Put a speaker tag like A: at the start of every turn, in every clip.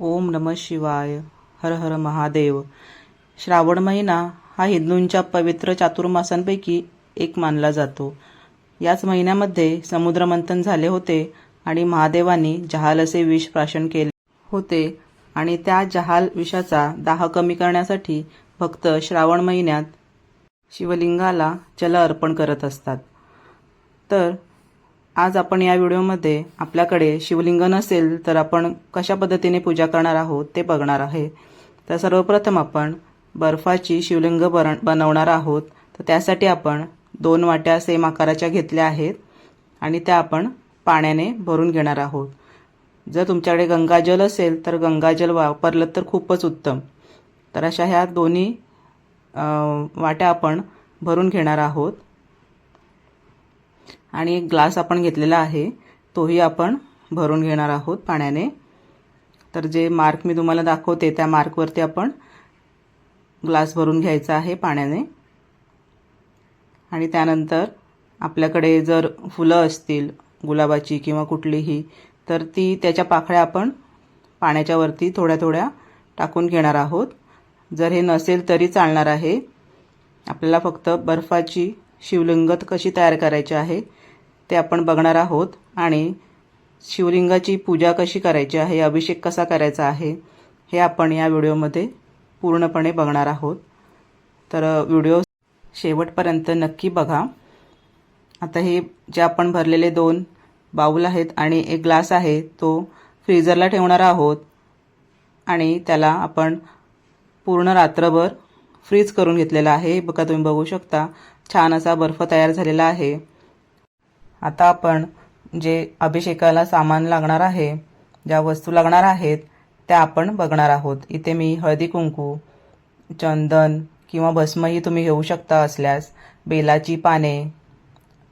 A: ओम नम शिवाय हर हर महादेव. श्रावण महिना हा हिंदूंच्या पवित्र चातुर्मासांपैकी एक मानला जातो. याच महिन्यामध्ये समुद्रमंथन झाले होते आणि महादेवांनी जहाल असे विष प्राशन केले होते आणि त्या जहाल विषाचा दाह कमी करण्यासाठी भक्त श्रावण महिन्यात शिवलिंगाला जल अर्पण करत असतात. तर आज आपण या व्हिडिओमध्ये आपल्याकडे शिवलिंग नसेल तर आपण कशा पद्धतीने पूजा करणार आहोत ते बघणार आहे. तर सर्वप्रथम आपण बर्फाची शिवलिंग बन बनवणार आहोत. तर त्यासाठी आपण दोन वाट्या सेम आकाराच्या घेतल्या आहेत आणि त्या आपण पाण्याने भरून घेणार आहोत. जर तुमच्याकडे गंगाजल असेल तर गंगाजल वापरलं तर खूपच उत्तम. तर अशा ह्या दोन्ही वाट्या आपण भरून घेणार आहोत. आणि एक ग्लास आपण घेतलेला आहे तोही आपण भरून घेणार आहोत पाण्याने. तर जे मार्क मी तुम्हाला दाखवते त्या मार्कवरती आपण ग्लास भरून घ्यायचा आहे पाण्याने. आणि त्यानंतर आपल्याकडे जर फुलं असतील गुलाबाची किंवा कुठलीही तर ती त्याच्या पाकळ्या आपण पाण्याच्या वरती थोड्या थोड्या टाकून घेणार आहोत. जर हे नसेल तरी चालणार आहे. आपल्याला फक्त बर्फाची शिवलिंगत कशी तयार करायची आहे ते आपण बघणार आहोत. आणि शिवलिंगाची पूजा कशी करायची आहे अभिषेक कसा करायचा आहे हे आपण या व्हिडिओमध्ये पूर्णपणे बघणार आहोत. तर व्हिडिओ शेवटपर्यंत नक्की बघा. आता हे जे आपण भरलेले दोन बाऊल आहेत आणि एक ग्लास आहे तो फ्रीजरला ठेवणार आहोत. आणि त्याला आपण पूर्ण रात्रभर फ्रीज करून घेतलेला आहे. बघा तुम्ही बघू शकता. छान असा बर्फ तयार झालेला आहे. आता आपण जे अभिषेकाला सामान लागणार आहे ज्या वस्तू लागणार आहेत त्या आपण बघणार आहोत. इथे मी हळदी कुंकू चंदन किंवा भस्मही तुम्ही घेऊ शकता असल्यास बेलाची पाने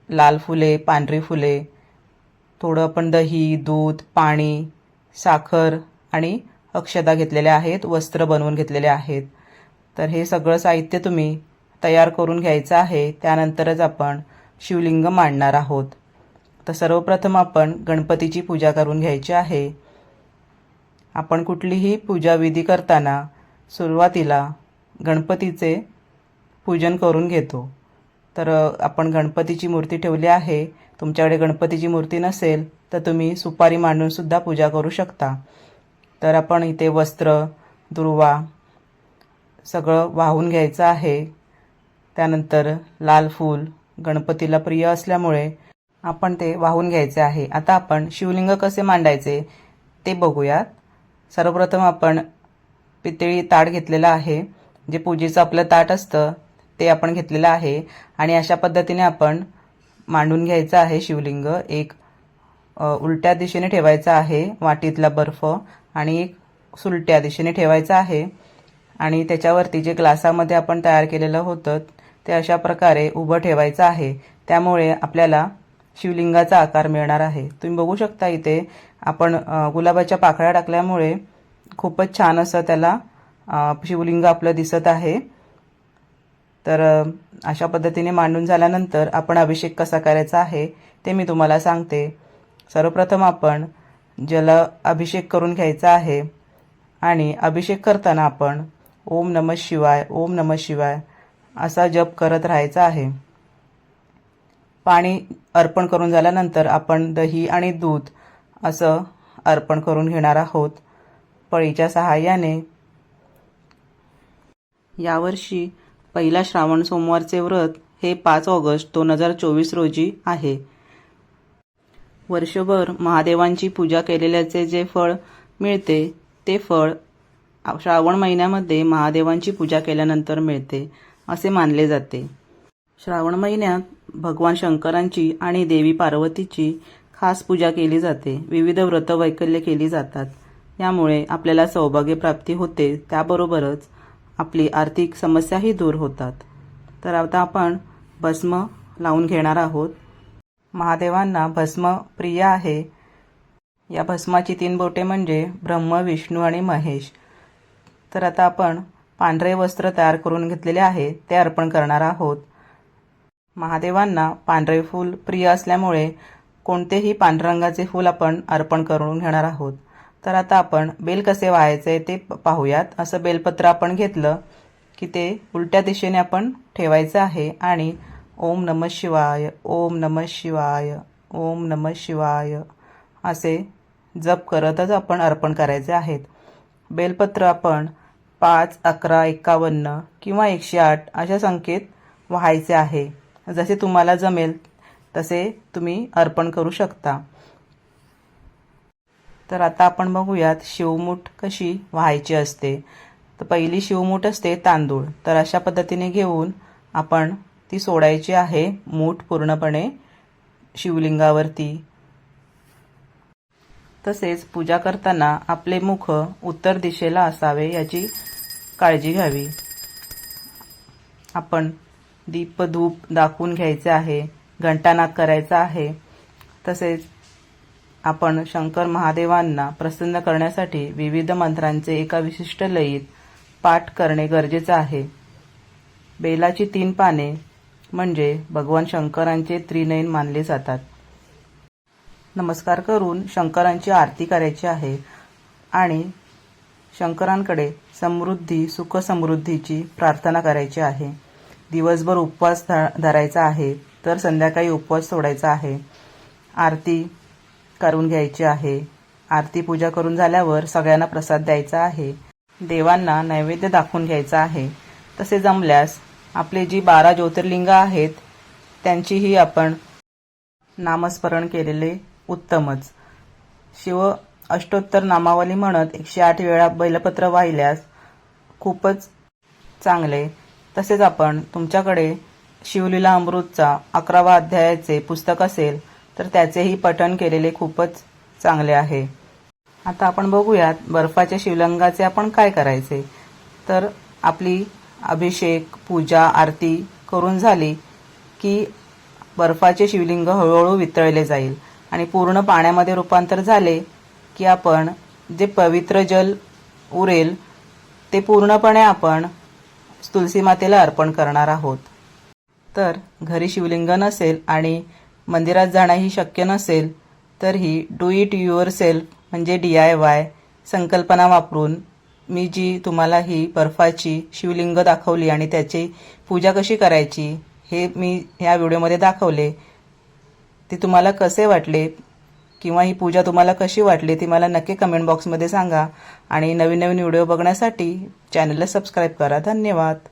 A: लाल फुले पांढरी फुले थोडं आपण दही दूध पाणी साखर आणि अक्षदा घेतलेल्या आहेत वस्त्र बनवून घेतलेले आहेत. तर हे सगळं साहित्य तुम्ही तयार करून घ्यायचं आहे. त्यानंतरच आपण शिवलिंग मांडणार आहोत. तर सर्वप्रथम आपण गणपतीची पूजा करून घ्यायची आहे. आपण कुठलीही पूजाविधी करताना सुरुवातीला गणपतीचे पूजन करून घेतो. तर आपण गणपतीची मूर्ती ठेवली आहे. तुमच्याकडे गणपतीची मूर्ती नसेल तर तुम्ही सुपारी मांडूनसुद्धा पूजा करू शकता. तर आपण इथे वस्त्र दुर्वा सगळं वाहून घ्यायचं आहे. त्यानंतर लाल फूल गणपतीला प्रिय असल्यामुळे आपण ते वाहून घ्यायचे आहे. आता आपण शिवलिंग कसे मांडायचे ते बघूयात. सर्वप्रथम आपण पितळी ताट घेतलेलं आहे. जे पूजेचं आपलं ताट असतं ते आपण घेतलेलं आहे. आणि अशा पद्धतीने आपण मांडून घ्यायचं आहे शिवलिंग. एक उलट्या दिशेने ठेवायचा आहे वाटीतला बर्फ. आणि एक सुलट्या दिशेने ठेवायचा आहे. आणि त्याच्यावरती जे ग्लासामध्ये आपण तयार केलेलं होतं ते अशा प्रकारे उभं ठेवायचं आहे. त्यामुळे आपल्याला शिवलिंगाचा आकार मिळणार आहे. तुम्ही बघू शकता इथे आपण गुलाबाच्या पाकळ्या टाकल्यामुळे खूपच छान असं त्याला शिवलिंग आपलं दिसत आहे. तर अशा पद्धतीने मांडून झाल्यानंतर आपण अभिषेक कसा करायचा आहे ते मी तुम्हाला सांगते. सर्वप्रथम आपण जल अभिषेक करून घ्यायचा आहे. आणि अभिषेक करताना आपण ओम नम शिवाय ओम नम शिवाय असा जप करत राहायचा आहे. पाणी अर्पण करून झाल्यानंतर आपण दही आणि दूध असं अर्पण करून घेणार आहोत. पळीच्या सहाय्याने. यावर्षी पहिला श्रावण सोमवारचे व्रत हे पाच ऑगस्ट दोन हजार चोवीस रोजी आहे. वर्षभर महादेवांची पूजा केलेल्याचे जे फळ मिळते ते फळ श्रावण महिन्यामध्ये महादेवांची पूजा केल्यानंतर मिळते. असे मानले जाते. श्रावण महिन्यात भगवान शंकरांची आणि देवी पार्वतीची खास पूजा केली जाते. विविध व्रत वैकल्य केली जातात. यामुळे आपल्याला सौभाग्यप्राप्ती होते. त्याबरोबरच आपली आर्थिक समस्याही दूर होतात. तर आता आपण भस्म लावून घेणार आहोत. महादेवांना भस्म प्रिय आहे. या भस्माची तीन बोटे म्हणजे ब्रह्म विष्णू आणि महेश. तर आता आपण पांढरे वस्त्र तयार करून घेतलेले आहे ते अर्पण करणार आहोत. महादेवांना पांढरे फूल प्रिय असल्यामुळे कोणतेही पांढऱ्या रंगाचे फूल आपण अर्पण करून घेणार आहोत. तर आता आपण बेल कसे व्हायचे ते प- पाहूयात. असं बेलपत्र आपण घेतलं की ते उलट्या दिशेने आपण ठेवायचं आहे आणि ओम नम शिवाय ओम नम शिवाय ओम नम शिवाय असे जप करतच आपण अर्पण करायचे आहेत. बेलपत्र आपण पाच अकरा एक्कावन्न किंवा एकशे आठ अशा संख्येत व्हायचे आहे. जसे तुम्हाला जमेल तसे तुम्ही अर्पण करू शकता. तर आता आपण बघूयात शिवमूठ कशी व्हायची असते. तर पहिली शिवमूठ असते तांदूळ. तर अशा पद्धतीने घेऊन आपण ती सोडायची आहे. मूठ पूर्णपणे शिवलिंगावरती तसेच पूजा करताना आपले मुख उत्तर दिशेला असावे याची काळजी घ्यावी. आपण दीपधूप दाखवून घ्यायचे आहे घंटानाद करायचा आहे. तसेच आपण शंकर महादेवांना प्रसन्न करण्यासाठी विविध मंत्रांचे एका विशिष्ट लयीत पाठ करणे गरजेचे आहे. बेलाची तीन पाने म्हणजे भगवान शंकरांचे त्रिनयन मानले जातात. नमस्कार करून शंकरांची आरती करायची आहे आणि शंकरांकडे समृद्धी सुख समृद्धीची प्रार्थना करायची आहे. दिवसभर उपवास धरायचा आहे तर संध्याकाळी उपवास सोडायचा आहे. आरती करून घ्यायची आहे. आरती पूजा करून झाल्यावर सगळ्यांना प्रसाद द्यायचा आहे. देवांना नैवेद्य दाखवून घ्यायचा आहे. तसे जमल्यास आपले जी बारा ज्योतिर्लिंग आहेत त्यांचीही आपण नामस्मरण केलेले उत्तमच. शिव अष्टोत्तर नामावली म्हणत एकशे आठ वेळा बैलपत्र वाहिल्यास खूपच चांगले. तसेच आपण तुमच्याकडे शिवलीला अमृतचा अकरावा अध्यायाचे पुस्तक असेल तर त्याचेही पठण केलेले खूपच चांगले आहे. आता आपण बघूयात बर्फाच्या शिवलिंगाचे आपण काय करायचे. तर आपली अभिषेक पूजा आरती करून झाली की बर्फाचे शिवलिंग हळूहळू वितळले जाईल. आणि पूर्ण पाण्यामध्ये रूपांतर झाले की आपण जे पवित्र जल उरेल ते पूर्णपणे आपण तुलसी मातेला अर्पण करणार आहोत. तर घरी शिवलिंग नसेल आणि मंदिरात जाणंही शक्य नसेल तर ही डू इट युअर सेल्फ म्हणजे डी आय वाय संकल्पना वापरून मी जी तुम्हाला ही बर्फाची शिवलिंग दाखवली आणि त्याची पूजा कशी करायची हे मी ह्या व्हिडिओमध्ये दाखवले. ती तुम्हाला कसे वाटले? किंवा ही पूजा तुम्हाला कशी वाटली ती मला नक्की कमेंट बॉक्समध्ये सांगा. आणि नवीन नवीन व्हिडिओ बघण्यासाठी चॅनलला सबस्क्राईब करा. धन्यवाद.